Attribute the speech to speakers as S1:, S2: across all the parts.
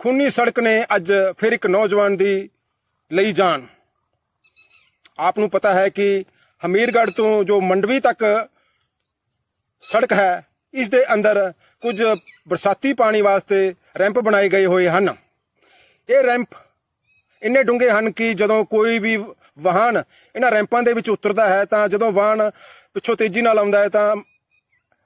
S1: ਖੂਨੀ ਸੜਕ ਨੇ ਅੱਜ ਫਿਰ ਇੱਕ ਨੌਜਵਾਨ ਦੀ ਲਈ ਜਾਨ। ਆਪ ਨੂੰ ਪਤਾ ਹੈ ਕਿ ਹਮੀਰਗੜ੍ਹ ਤੋਂ ਜੋ ਮੰਡਵੀ ਤੱਕ ਸੜਕ ਹੈ, ਇਸ ਦੇ ਅੰਦਰ ਕੁਝ ਬਰਸਾਤੀ ਪਾਣੀ ਵਾਸਤੇ ਰੈਂਪ ਬਣਾਏ ਗਏ ਹੋਏ ਹਨ। ਇਹ ਰੈਂਪ ਇੰਨੇ ਡੂੰਘੇ ਹਨ ਕਿ ਜਦੋਂ ਕੋਈ ਵੀ ਵਾਹਨ ਇਹਨਾਂ ਰੈਂਪਾਂ ਦੇ ਵਿੱਚ ਉਤਰਦਾ ਹੈ ਤਾਂ ਜਦੋਂ ਵਾਹਨ ਪਿੱਛੋਂ ਤੇਜ਼ੀ ਨਾਲ ਆਉਂਦਾ ਹੈ ਤਾਂ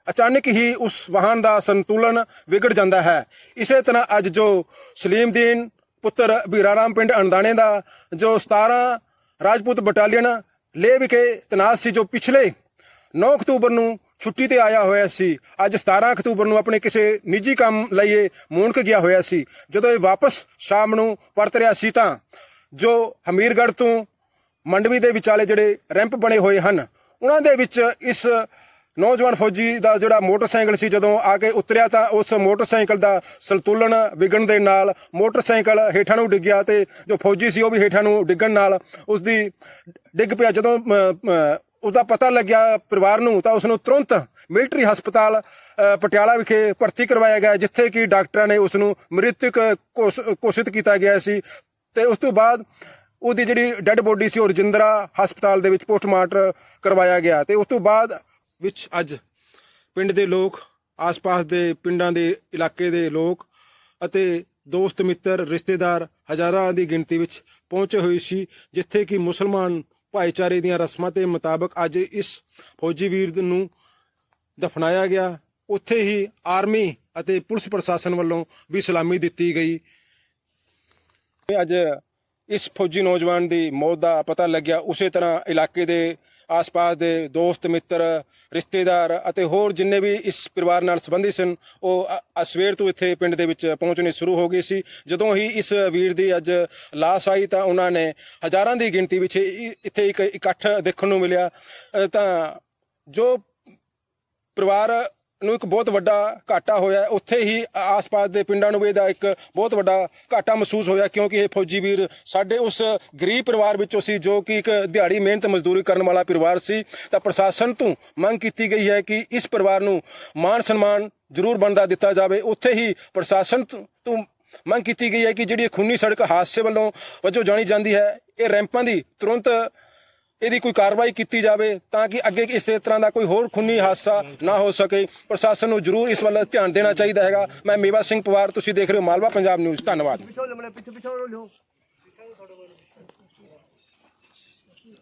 S1: ਅਚਾਨਕ ਹੀ ਉਸ ਵਾਹਨ ਦਾ ਸੰਤੁਲਨ ਵਿਗੜ ਜਾਂਦਾ ਹੈ। ਇਸੇ ਤਰ੍ਹਾਂ ਅੱਜ ਜੋ ਸਲੀਮਦੀਨ ਪੁੱਤਰ ਬੀਰਾਰਾਮ ਪਿੰਡ ਅਣਦਾਣੇ ਦਾ, ਜੋ 17 ਰਾਜਪੂਤ ਬਟਾਲੀਅਨ ਲੇ ਵਿਖੇ ਤਨਾਸ ਸੀ, ਜੋ ਪਿਛਲੇ 9 ਅਕਤੂਬਰ ਨੂੰ ਛੁੱਟੀ ਤੇ ਆਇਆ ਹੋਇਆ ਸੀ। ਅੱਜ 17 ਅਕਤੂਬਰ ਨੂੰ ਆਪਣੇ ਕਿਸੇ ਨਿੱਜੀ ਕੰਮ ਲਈ ਇਹ ਮੂਨਕ ਗਿਆ ਹੋਇਆ ਸੀ। ਜਦੋਂ ਇਹ ਵਾਪਸ ਸ਼ਾਮ ਨੂੰ ਪਰਤ ਰਿਹਾ ਸੀ ਤਾਂ ਜੋ ਹਮੀਰਗੜ੍ਹ ਤੋਂ ਮੰਡਵੀ ਦੇ ਵਿਚਾਲੇ ਜਿਹੜੇ ਰੈਂਪ ਬਣੇ ਹੋਏ ਹਨ, ਉਹਨਾਂ ਦੇ ਵਿੱਚ ਇਸ ਨੌਜਵਾਨ ਫੌਜੀ ਦਾ ਜਿਹੜਾ ਮੋਟਰਸਾਈਕਲ ਸੀ, ਜਦੋਂ ਆ ਕੇ ਉਤਰਿਆ ਤਾਂ ਉਸ ਮੋਟਰਸਾਈਕਲ ਦਾ ਸੰਤੁਲਨ ਵਿਗੜਨ ਦੇ ਨਾਲ ਮੋਟਰਸਾਈਕਲ ਹੇਠਾਂ ਨੂੰ ਡਿੱਗਿਆ ਤੇ ਜੋ ਫੌਜੀ ਸੀ, ਉਹ ਵੀ ਹੇਠਾਂ ਨੂੰ ਡਿੱਗਣ ਨਾਲ ਉਸ ਦੀ ਡਿੱਗ ਪਿਆ। ਜਦੋਂ ਉਹਦਾ ਪਤਾ ਲੱਗਿਆ ਪਰਿਵਾਰ ਨੂੰ, ਤਾਂ ਉਸ ਨੂੰ ਤੁਰੰਤ ਮਿਲਟਰੀ ਹਸਪਤਾਲ ਪਟਿਆਲਾ ਵਿਖੇ ਭਰਤੀ ਕਰਵਾਇਆ ਗਿਆ, ਜਿੱਥੇ ਕਿ ਡਾਕਟਰਾਂ ਨੇ ਉਸ ਨੂੰ ਮ੍ਰਿਤਕ ਘੋਸ਼- ਘੋਸ਼ਿਤ ਕੀਤਾ ਗਿਆ ਸੀ ਤੇ ਉਸ ਤੋਂ ਬਾਅਦ ਉਹਦੀ ਜਿਹੜੀ ਡੈੱਡ ਬੋਡੀ ਸੀ, ਉਹ ਰਜਿੰਦਰਾ ਹਸਪਤਾਲ ਦੇ ਵਿੱਚ ਪੋਸਟਮਾਰਟਮ ਕਰਵਾਇਆ ਗਿਆ ਤੇ ਉਸ ਤੋਂ ਬਾਅਦ ਵਿੱਚ ਅੱਜ ਪਿੰਡ ਦੇ ਲੋਕ, ਆਸ-ਪਾਸ ਦੇ ਪਿੰਡਾਂ ਦੇ ਇਲਾਕੇ ਦੇ ਲੋਕ ਅਤੇ ਦੋਸਤ, ਮਿੱਤਰ, ਰਿਸ਼ਤੇਦਾਰ ਹਜ਼ਾਰਾਂ ਦੀ ਗਿਣਤੀ ਵਿੱਚ ਪਹੁੰਚੇ ਹੋਏ ਸੀ, ਜਿੱਥੇ ਕਿ ਮੁਸਲਮਾਨ ਭਾਈਚਾਰੇ ਦੀਆਂ ਰਸਮਾਂ ਦੇ ਮੁਤਾਬਕ ਅੱਜ ਇਸ ਫੌਜੀ ਵੀਰ ਨੂੰ ਦਫਨਾਇਆ ਗਿਆ। ਉੱਥੇ ਹੀ ਆਰਮੀ ਅਤੇ ਪੁਲਿਸ ਪ੍ਰਸ਼ਾਸਨ ਵੱਲੋਂ ਵੀ ਸਲਾਮੀ ਦਿੱਤੀ ਗਈ। ਅੱਜ ਇਸ ਫੌਜੀ ਨੌਜਵਾਨ ਦੀ ਮੌਤ ਦਾ ਪਤਾ ਲੱਗਿਆ। ਉਸੇ ਤਰ੍ਹਾਂ ਇਲਾਕੇ ਦੇ ਆਸ-ਪਾਸ ਦੇ ਦੋਸਤ ਮਿੱਤਰ ਰਿਸ਼ਤੇਦਾਰ ਅਤੇ ਹੋਰ ਜਿੰਨੇ ਵੀ ਇਸ ਪਰਿਵਾਰ ਨਾਲ ਸੰਬੰਧਿਤ ਸਨ ਉਹ ਅ- ਸਵੇਰ ਤੋਂ ਇੱਥੇ ਪਿੰਡ ਦੇ ਵਿੱਚ ਪਹੁੰਚਣੀ ਸ਼ੁਰੂ ਹੋ ਗਈ ਸੀ। ਜਦੋਂ ਹੀ ਇਸ ਵੀਰ ਦੀ ਅੱਜ ਲਾਸ਼ ਆਈ ਤਾਂ ਉਹਨਾਂ ਨੇ ਹਜ਼ਾਰਾਂ ਦੀ ਗਿਣਤੀ ਵਿੱਚ ਇ- ਇੱਥੇ ਇੱਕ ਇਕੱਠ ਦੇਖਣ ਨੂੰ ਮਿਲਿਆ। ਅ, ਤਾਂ ਜੋ ਪਰਿਵਾਰ ਨੂੰ ਇੱਕ ਬਹੁਤ ਵੱਡਾ ਘਾਟਾ ਹੋਇਆ ਉੱਥੇ ਹੀ ਆਸ-ਪਾਸ ਦੇ ਪਿੰਡਾਂ ਨੂੰ ਵੀ ਇਹਦਾ ਇੱਕ ਬਹੁਤ ਵੱਡਾ ਘਾਟਾ ਮਹਿਸੂਸ ਹੋਇਆ, ਕਿਉਂਕਿ ਇਹ ਫੌਜੀ ਵੀਰ ਸਾਡੇ ਉਸ ਗਰੀਬ ਪਰਿਵਾਰ ਵਿੱਚੋਂ ਸੀ, ਜੋ ਕਿ ਇੱਕ ਦਿਹਾੜੀ ਮਿਹਨਤ ਮਜ਼ਦੂਰੀ ਕਰਨ ਵਾਲਾ ਪਰਿਵਾਰ ਸੀ। ਤਾਂ ਪ੍ਰਸ਼ਾਸਨ ਤੋਂ ਮੰਗ ਕੀਤੀ ਗਈ ਹੈ ਕਿ ਇਸ ਪਰਿਵਾਰ ਨੂੰ ਮਾਣ ਸਨਮਾਨ ਜ਼ਰੂਰ ਬਣਦਾ ਦਿੱਤਾ ਜਾਵੇ। ਉੱਥੇ ਹੀ ਪ੍ਰਸ਼ਾਸਨ ਤੋਂ ਮੰਗ ਕੀਤੀ ਗਈ ਹੈ ਕਿ ਜਿਹੜੀ ਖੂਨੀ ਸੜਕ ਹਾਦਸੇ ਵੱਲੋਂ ਵਜੋਂ ਜਾਣੀ ਜਾਂਦੀ ਹੈ, ਇਹ ਰੈਂਪਾਂ ਦੀ ਤੁਰੰਤ ਇਹਦੀ ਕੋਈ ਕਾਰਵਾਈ ਕੀਤੀ ਜਾਵੇ ਤਾਂ ਕਿ ਅੱਗੇ ਇਸ ਤਰ੍ਹਾਂ ਦਾ ਕੋਈ ਹੋਰ ਖੂਨੀ ਹਾਦਸਾ ਨਾ ਹੋ ਸਕੇ। ਪ੍ਰਸ਼ਾਸਨ ਨੂੰ ਜ਼ਰੂਰ ਇਸ ਵੱਲ ਧਿਆਨ ਦੇਣਾ ਚਾਹੀਦਾ ਹੈਗਾ। ਮੈਂ ਮੇਵਾ ਸਿੰਘ ਪਵਾਰ ਤੁਸੀਂ ਦੇਖ ਰਹੇ ਹੋ ਮਾਲਵਾ ਪੰਜਾਬ ਨਿਊਜ਼। ਧੰਨਵਾਦ।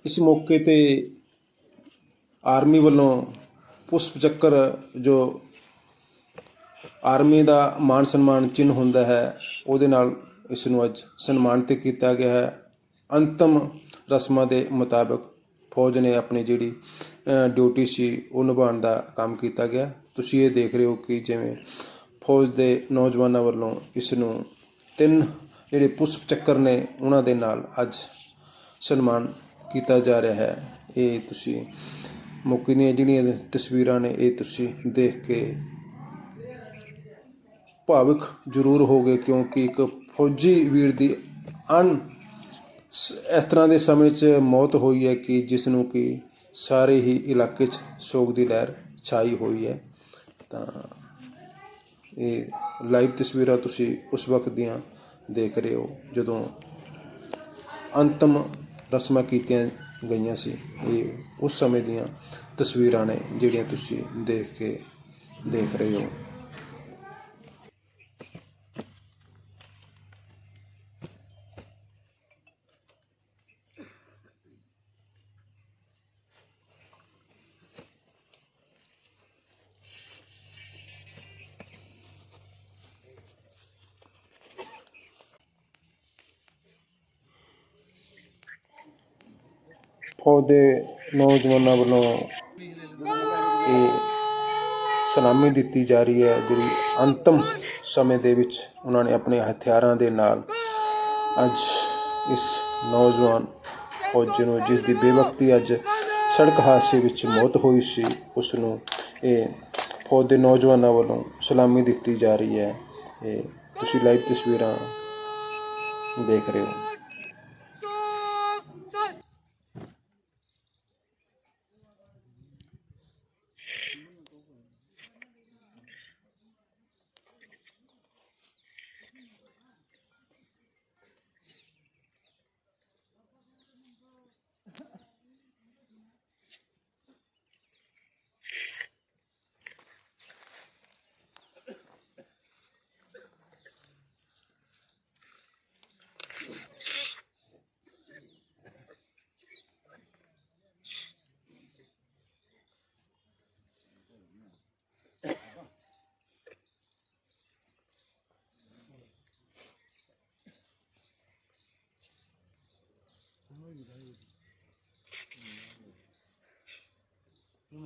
S1: ਇਸ ਮੌਕੇ ਤੇ ਆਰਮੀ ਵੱਲੋਂ ਪੁਸ਼ਪ ਚੱਕਰ ਜੋ ਆਰਮੀ ਦਾ ਮਾਨ ਸਨਮਾਨ ਚਿੰਨ੍ਹ ਹੁੰਦਾ ਹੈ ਉਹਦੇ ਨਾਲ ਇਸ ਨੂੰ ਅੱਜ ਸਨਮਾਨਿਤ ਕੀਤਾ ਗਿਆ ਹੈ। ਅੰਤਮ ਰਸਮਾਂ ਦੇ ਮੁਤਾਬਕ ਫੌਜ ਨੇ ਆਪਣੀ ਜਿਹੜੀ ਡਿਊਟੀ ਸੀ, ਉਹ ਨਿਭਾਉਣ ਦਾ ਕੰਮ ਕੀਤਾ ਗਿਆ। ਤੁਸੀਂ ਇਹ ਦੇਖ ਰਹੇ ਹੋ ਕਿ ਜਿਵੇਂ ਫੌਜ ਦੇ ਨੌਜਵਾਨਾਂ ਵੱਲੋਂ ਇਸ ਨੂੰ ਤਿੰਨ ਜਿਹੜੇ ਪੁਸ਼ਪ ਚੱਕਰ ਨੇ, ਉਹਨਾਂ ਦੇ ਨਾਲ ਅੱਜ ਸਨਮਾਨ ਕੀਤਾ ਜਾ ਰਿਹਾ ਹੈ। ਇਹ ਤੁਸੀਂ ਮੌਕੇ ਦੀਆਂ ਜਿਹੜੀਆਂ ਤਸਵੀਰਾਂ ਨੇ, ਇਹ ਤੁਸੀਂ ਦੇਖ ਕੇ ਭਾਵੁਕ ਜ਼ਰੂਰ ਹੋਗੇ ਕਿਉਂਕਿ ਇੱਕ ਫੌਜੀ ਵੀਰ ਦੀ ਅਣ ਇਸ ਤਰ੍ਹਾਂ ਦੇ ਸਮੇਂ 'ਚ ਮੌਤ ਹੋਈ ਹੈ ਕਿ ਜਿਸ ਨੂੰ ਕਿ ਸਾਰੇ ਹੀ ਇਲਾਕੇ 'ਚ ਸੋਗ ਦੀ ਲਹਿਰ ਛਾਈ ਹੋਈ ਹੈ। ਤਾਂ ਇਹ ਲਾਈਵ ਤਸਵੀਰਾਂ ਤੁਸੀਂ ਉਸ ਵਕਤ ਦੀਆਂ ਦੇਖ ਰਹੇ ਹੋ, ਜਦੋਂ ਅੰਤਮ ਰਸਮਾਂ ਕੀਤੀਆਂ ਗਈਆਂ ਸੀ। ਇਹ ਉਸ ਸਮੇਂ ਦੀਆਂ ਤਸਵੀਰਾਂ ਨੇ ਜਿਹੜੀਆਂ ਤੁਸੀਂ ਦੇਖ ਕੇ ਦੇਖ ਰਹੇ ਹੋ। ਫੌਜ ਦੇ ਨੌਜਵਾਨਾਂ ਵੱਲੋਂ ਇਹ ਸਲਾਮੀ ਦਿੱਤੀ ਜਾ ਰਹੀ ਹੈ। ਜਿਹੜੀ ਅੰਤਮ ਸਮੇਂ ਦੇ ਵਿੱਚ ਉਹਨਾਂ ਨੇ ਆਪਣੇ ਹਥਿਆਰਾਂ ਦੇ ਨਾਲ ਅੱਜ ਇਸ ਨੌਜਵਾਨ ਫੌਜ ਨੂੰ, ਜਿਸ ਦੀ ਬੇਵਕਤੀ ਅੱਜ ਸੜਕ ਹਾਦਸੇ ਵਿੱਚ ਮੌਤ ਹੋਈ ਸੀ ਉਸ ਨੂੰ ਇਹ ਫੌਜ ਦੇ ਨੌਜਵਾਨਾਂ ਵੱਲੋਂ ਸਲਾਮੀ ਦਿੱਤੀ ਜਾ ਰਹੀ ਹੈ। ਇਹ ਤੁਸੀਂ ਲਾਈਵ ਤਸਵੀਰਾਂ ਦੇਖ ਰਹੇ ਹੋ।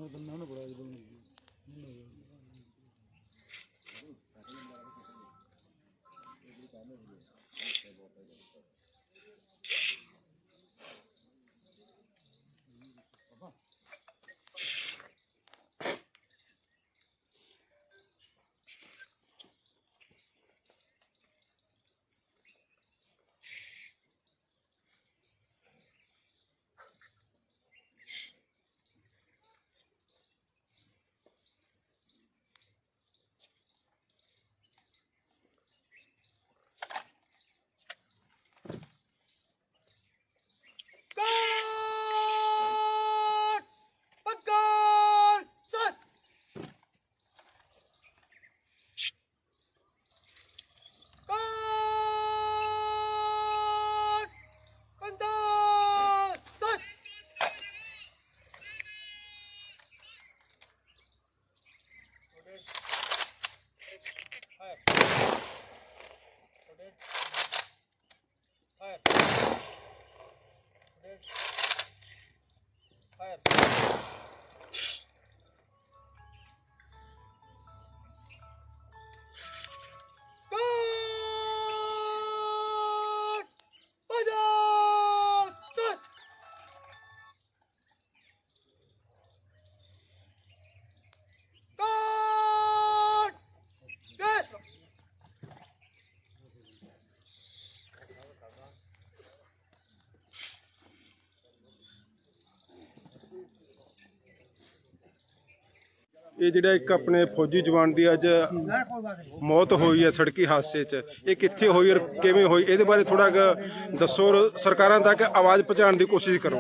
S2: பண்ணாலும் கூடாது பண்ணி Hayır.
S1: ਇਹ ਜਿਹੜਾ ਇੱਕ ਆਪਣੇ ਫੌਜੀ ਜਵਾਨ ਦੀ ਅੱਜ ਮੌਤ ਹੋਈ ਹੈ ਸੜਕੀ ਹਾਦਸੇ 'ਚ। ਇਹ ਕਿੱਥੇ ਹੋਈ ਔਰ ਕਿਵੇਂ ਹੋਈ? ਇਹਦੇ ਬਾਰੇ ਥੋੜਾ ਦੱਸੋ ਔਰ ਸਰਕਾਰਾਂ ਤੱਕ ਆਵਾਜ਼ ਪਹੁੰਚਾਉਣ ਦੀ ਕੋਸ਼ਿਸ਼ ਕਰੋ।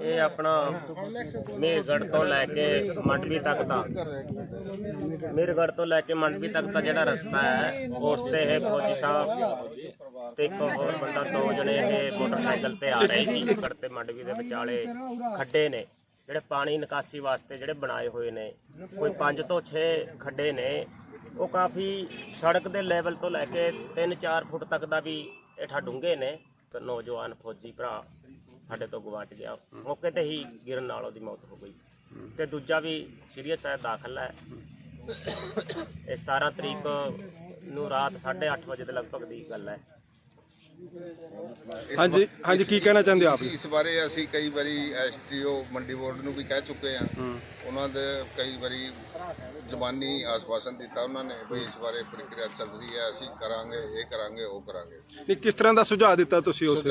S3: ਇਹ ਆਪਣਾ ਮੇਰਗੜ ਤੋਂ ਲੈ ਕੇ ਮੰਡਵੀ ਤੱਕ ਦਾ। ਮੇਰਗੜ੍ਹ ਤੋਂ ਲੈ ਕੇ ਮੰਡਵੀ ਤੱਕ ਦਾ ਜਿਹੜਾ ਰਸਤਾ ਹੈ, ਉਸ ਤੇ ਇਹ ਫੌਜੀ ਸਾਹਿਬ ਤੇ ਇੱਕ ਹੋਰ ਬੰਦਾ, ਦੋ ਜਣੇ ਇਹ ਮੋਟਰਸਾਈਕਲ ਤੇ ਆ ਰਹੇ ਸੀ, ਮੇਰਗੜ੍ਹ ਤੇ ਮੰਡਵੀ ਦੇ ਵਿਚਾਲੇ ਖੱਡੇ ਨੇ। ਜਿਹੜੇ ਪਾਣੀ ਨਿਕਾਸੀ ਵਾਸਤੇ ਜਿਹੜੇ ਬਣਾਏ ਹੋਏ ਨੇ, ਕੋਈ 5 ਤੋਂ 6 ਖੱਡੇ ਨੇ, ਉਹ ਕਾਫੀ ਸੜਕ ਦੇ ਲੈਵਲ ਤੋਂ ਲੈ ਕੇ 3-4 ਫੁੱਟ ਤੱਕ ਦਾ ਵੀ ਹੇਠਾਂ ਡੂੰਘੇ ਨੇ। ਤੇ ਨੌਜਵਾਨ ਫੌਜੀ ਭਰਾ ਸਾਡੇ ਤੋਂ ਗਵਾਚ ਗਿਆ। ਮੌਕੇ ਤੇ ਹੀ ਗਿਰਨ ਨਾਲ ਉਹਦੀ ਮੌਤ ਹੋ ਗਈ। ਤੇ ਦੂਜਾ ਵੀ ਸੀਰੀਅਸ ਹੈ ਦਾਖਲ ਹੈ। ਇਹ 17 ਤਰੀਕ ਨੂੰ ਰਾਤ 8:30 ਵਜੇ ਦੇ ਲਗਭਗ ਦੀ ਗੱਲ ਹੈ।
S1: ਹਾਂਜੀ ਹਾਂਜੀ ਕੀ ਕਹਿਣਾ ਚਾਹੁੰਦੇ ਹੋ ਆਪ
S4: ਇਸ ਬਾਰੇ ਅਸੀਂ ਕਈ ਵਾਰੀ ਐਸਟੀਓ ਮੰਡੀ ਬੋਰਡ ਨੂੰ ਵੀ ਕਹਿ ਚੁੱਕੇ ਆ ਉਹਨਾਂ ਦੇ ਕਈ ਵਾਰੀ ਜ਼ਬਾਨੀ ਆਸਵਾਸਨ ਦਿੱਤਾ ਉਹਨਾਂ ਨੇ ਵੀ ਇਸ ਬਾਰੇ ਪ੍ਰਕਿਰਿਆ ਚੱਲ ਰਹੀ ਹੈ ਅਸੀਂ ਕਰਾਂਗੇ ਇਹ ਕਰਾਂਗੇ ਉਹ ਕਰਾਂਗੇ।
S1: ਨਹੀਂ ਕਿਸ ਤਰ੍ਹਾਂ ਦਾ ਸੁਝਾਅ ਦਿੱਤਾ ਤੁਸੀਂ ਉੱਥੇ?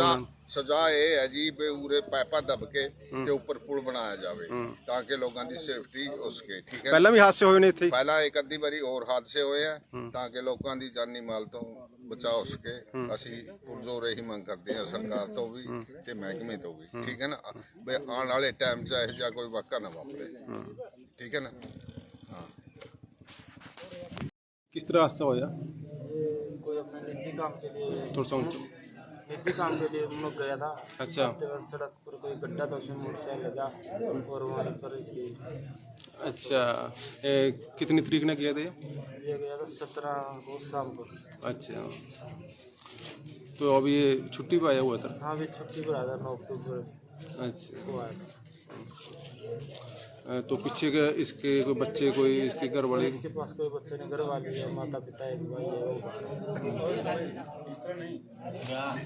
S4: ਸਜ਼ਾ ਇਹ ਹੈ ਜੀ ਵੀ ਉਰੇ ਪਾਈਪਾਂ ਦਬ ਕੇ ਤੇ ਉੱਪਰ ਪੁਲ ਬਣਾਇਆ ਜਾਵੇ ਤਾਂ ਕਿ ਲੋਕਾਂ ਦੀ ਸੇਫਟੀ ਹੋ ਸਕੇ ਠੀਕ ਹੈ?
S1: ਪਹਿਲਾਂ ਵੀ ਹਾਦਸੇ ਹੋਏ ਨੇ ਇੱਥੇ? ਹੀ?
S4: ਪਹਿਲਾਂ ਇੱਕ ਅੱਧੀ ਵਾਰੀ ਹੋਰ ਹਾਦਸੇ ਹੋਏ ਆ ਤਾਂ ਕਿ ਲੋਕਾਂ ਦੀ ਜਾਨੀ ਮਾਲ ਤੋਂ ਬਚਾਅ ਹੋ। ਸਕੇ ਅਸੀਂ ਪੁਰਜ਼ੋਰ ਇਹੀ ਮੰਗ ਕਰਦੇ ਹਾਂ ਸਰਕਾਰ ਤੋਂ ਵੀ ਤੇ ਮਹਿਕਮੇ ਤੋਂ ਵੀ ਠੀਕ ਹੈ ਨਾ? ਵੀ ਆਉਣ ਵਾਲੇ ਟਾਈਮ 'ਚ ਇਹੋ ਜਿਹਾ ਕੋਈ ਵਾਕਾ ਨਾ ਵਾਪਰੇ।
S1: ठीक है ना?
S5: हाँ। किस तरह हादसा होया थोड़ा
S1: सा तो।
S5: निजी काम के लिए हम लोग गया था।
S1: अच्छा।
S5: सड़क पर कोई गड्ढा था उसमें मोटरसाइकिल लगा। और वहाँ पर इसकी
S1: अच्छा। ए, कितनी तरीक ने किया था
S5: ये? गया था सत्रह शाम को।
S1: अच्छा। तो अभी ये छुट्टी पर आया हुआ था?
S5: हाँ अभी छुट्टी पर आया था नौ अक्टूबर
S1: अच्छा। तो पीछे के इसके कोई बच्चे कोई इसके घर वाले
S5: इसके पास कोई बच्चे नहीं घर वाली है माता पिता एक भाई है वो बाहर है।